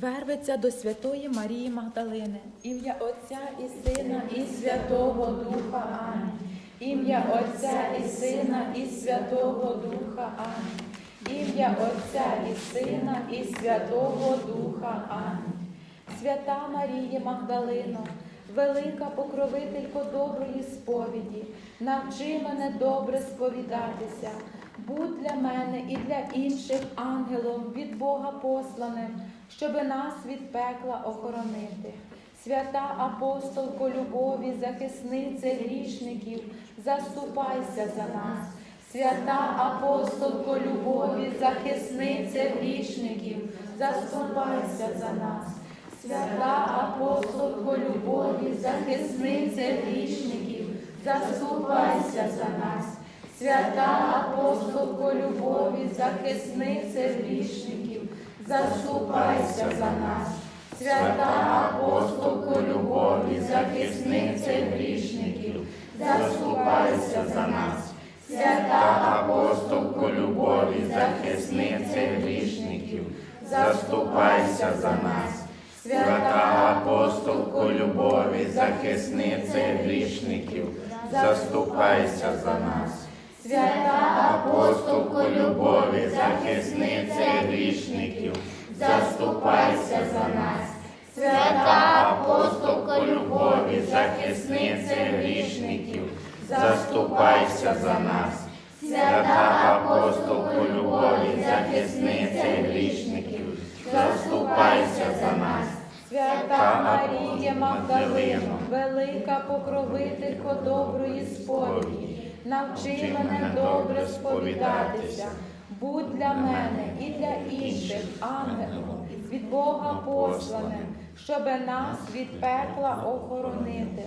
Вервиться до Святої Марії Магдалини, ім'я Отця і Сина, і Святого Духа Амінь. Ім'я Отця і Сина, і Святого Духа Амінь. Ім'я Отця і Сина, і Святого Духа Амінь. Свята Марія Магдалино, велика покровителько доброї сповіді, навчи мене добре сповідатися. Будь для мене і для інших ангелом від Бога посланим, щоби нас від пекла охоронити. Свята апостолко любові, захисниця грішників, заступайся за нас. Свята апостолко любові, захисниця грішників, заступайся за нас. Свята апостолко любові, захисниця грішників, заступайся за нас. Свята апостолко любові, захисниця грішників, заступайся за нас. Свята апостолко любові, захисниця грішників, заступайся за нас. Свята апостолко любові, захисниця грішників, заступайся за нас. Свята апостолко любові, захисниця грішників, заступайся за нас. Свята апостолко любові, захисниця грішників, заступайся за нас. Свята апостолко любові, захисниця грішників, заступайся за нас. Свята апостолко любові, захисниця грішників, заступайся за нас. Свята Марія Магдалино, велика покровителько доброї сповіді, навчи мене добре сповідатися. Будь для мене і для інших ангелом від Бога посланим, щоби нас від пекла охоронити.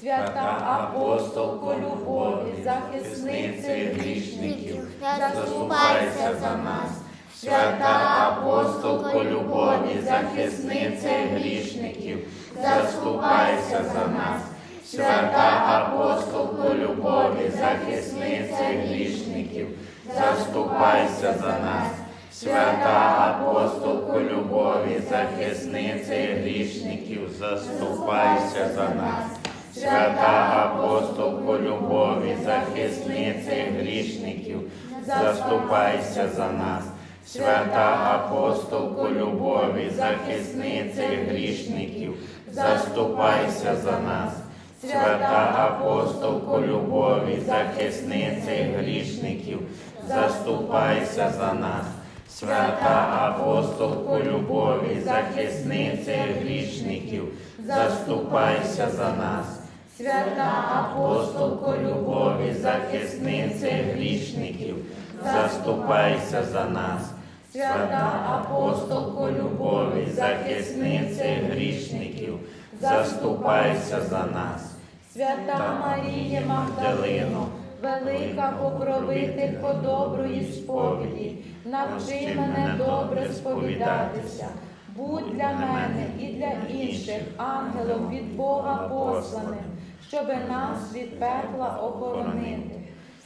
Свята апостолко любові, захисниця грішників, заступайся за нас. Свята апостолко любові, захисниця грішників, заступайся за нас. Свята апостолко любові, захисниця грішників, заступайся за нас. Свята апостолко любові, захисниця грішників, заступайся за нас. Свята апостолко любові, захисниця грішників, заступайся за нас. Свята апостолко любові, захисниця грішників, заступайся за нас. Свята апостолко любові, захисниця грішників, заступайся за нас. Свята апостолко любові, захисниця грішників, заступайся за нас. Свята апостолко любові, захисниця грішників, заступайся за нас. Свята апостолко любові, захисниця грішників, заступайся за нас. Свята Марія Магдалино, велика покровителько доброї сповіді, навчи мене добре сповідатися. Будь для мене і для інших ангелом від Бога посланим, щоби нас від пекла охоронити.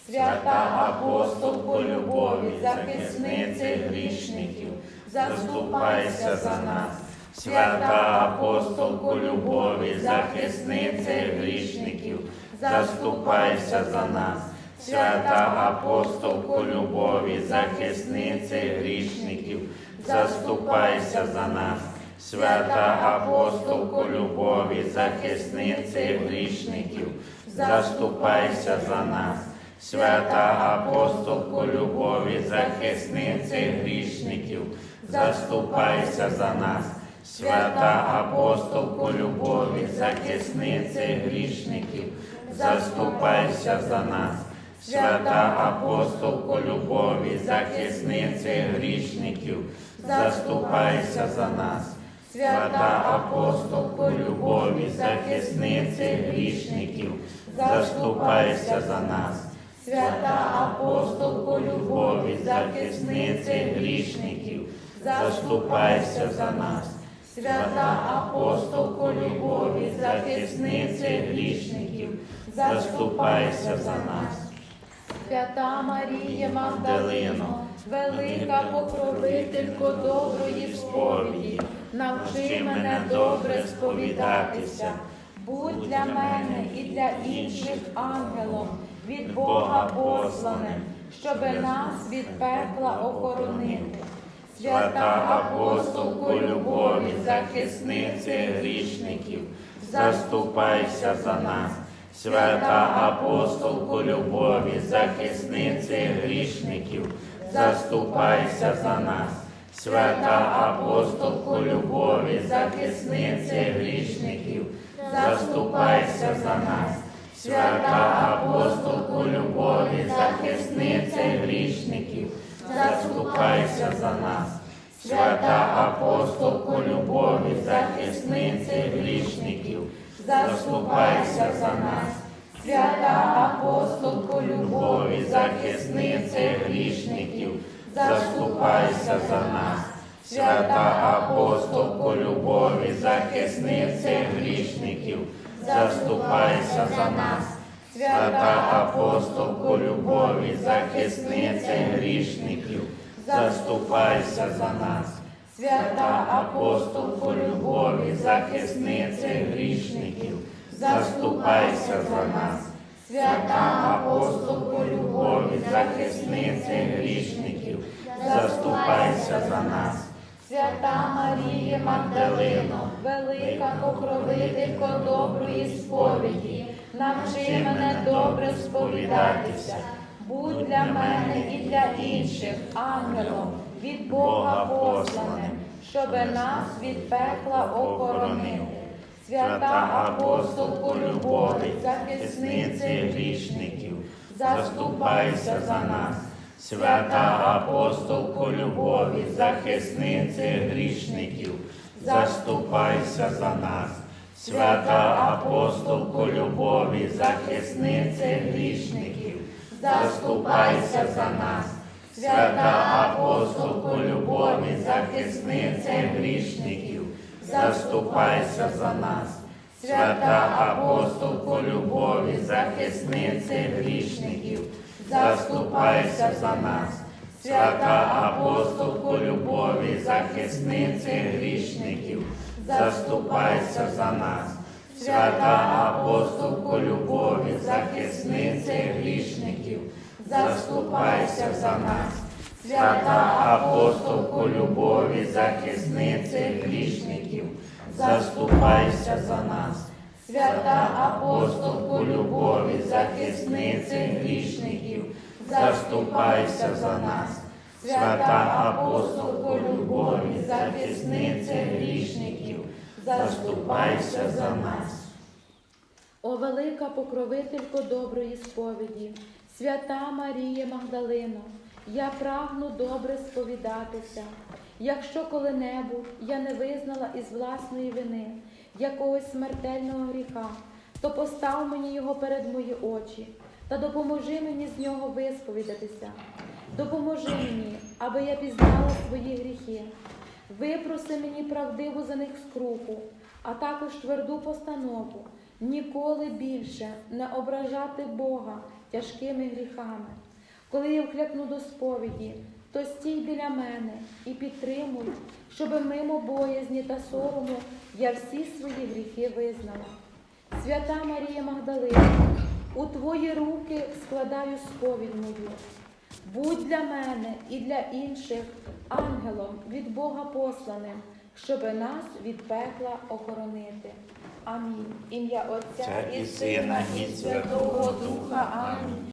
Свята апостолко любові, захисниця грішників, заступайся за нас. Свята апостолко любові, захисниця грішників, заступайся за нас. Свята апостолко любові, захисниця грішників, заступайся за нас. Свята апостолко любові, захисниця грішників, заступайся за нас. Свята апостолко любові, захисниця грішників, заступайся за нас. Свята апостолко любові, захисниця грішників, заступайся за нас. Свята апостолко любові, захисниця грішників, заступайся за нас. Свята апостолко любові, захисниця грішників, заступайся за нас. Свята апостолко любові, захисниця грішників, заступайся за нас. Свята апостолко любові, захисниця грішників, заступайся за нас. Свята Марія Магдалино, велика покровителько доброї сповіді, навчи мене добре сповідатися. Будь для мене і для інших ангелом від Бога посланим, щоби нас від пекла охоронити. Свята апостолко любові, захисниці грішників, заступайся за нас. Свята апостолко любові, захисниці грішників, заступайся за нас. Свята апостолко любові, захисниці грішників, заступайся за нас. Свята апостолко любові, захисниці грішників, заступайся за нас. Свята апостолко любові, захисниці грішників, заступайся за нас. Свята апостолко Любові, захисниці грішників, заступайся за нас. Свята апостолко любові, захисниці грішників, заступайся за нас. Свята апостолко любові, захисниці грішників, заступайся за нас. Свята апостолко любові, захисниці грішників, заступайся за нас. Свята апостолко любові, захисниці грішників, заступайся за нас. Свята Марія Магдалино, велика покровителько доброї сповіді, навчи мене добре сповідатися. Будь для мене і для інших ангелом. від Бога посланим, щоби нас від пекла охоронити. Свята апостолко любові, захисниці грішників, заступайся за нас. Свята апостолко любові, захисниці грішників, заступайся за нас. Свята апостолко любові, захисниці грішників, заступайся за нас. Свята апостолко любові, захисниці грішників, заступайся за нас. Свята апостолко любові, захисниці грішників, заступайся за нас. Свята апостолко любові, захисниці грішників, заступайся за нас. Свята апостолко любові, захисниці грішників, заступайся за нас. Свята апостолко любові, захисниці грішників, заступайся за нас. Свята апостолко любові, захисниці грішників, заступайся за нас. Свята апостолко любові, захисниці грішників, заступайся за нас. О велика покровителько доброї сповіді, свята Марія Магдалино, я прагну добре сповідатися. Якщо коли-небудь я не визнала із власної вини якогось смертельного гріха, то постав мені його перед мої очі та допоможи мені з нього висповідатися. Допоможи мені, аби я пізнала свої гріхи. Випроси мені правдиву за них скруху, а також тверду постанову ніколи більше не ображати Бога тяжкими гріхами. Коли я вклякну до сповіді, то стій біля мене і підтримуй, щоби мимо боязні та сорому я всі свої гріхи визнала. Свята Марія Магдалина, у твої руки складаю сповідь мою. Будь для мене і для інших ангелом від Бога посланим, щоби нас від пекла охоронити. Амінь. Ім'я Отця і Сина, і Святого Духа. Амінь.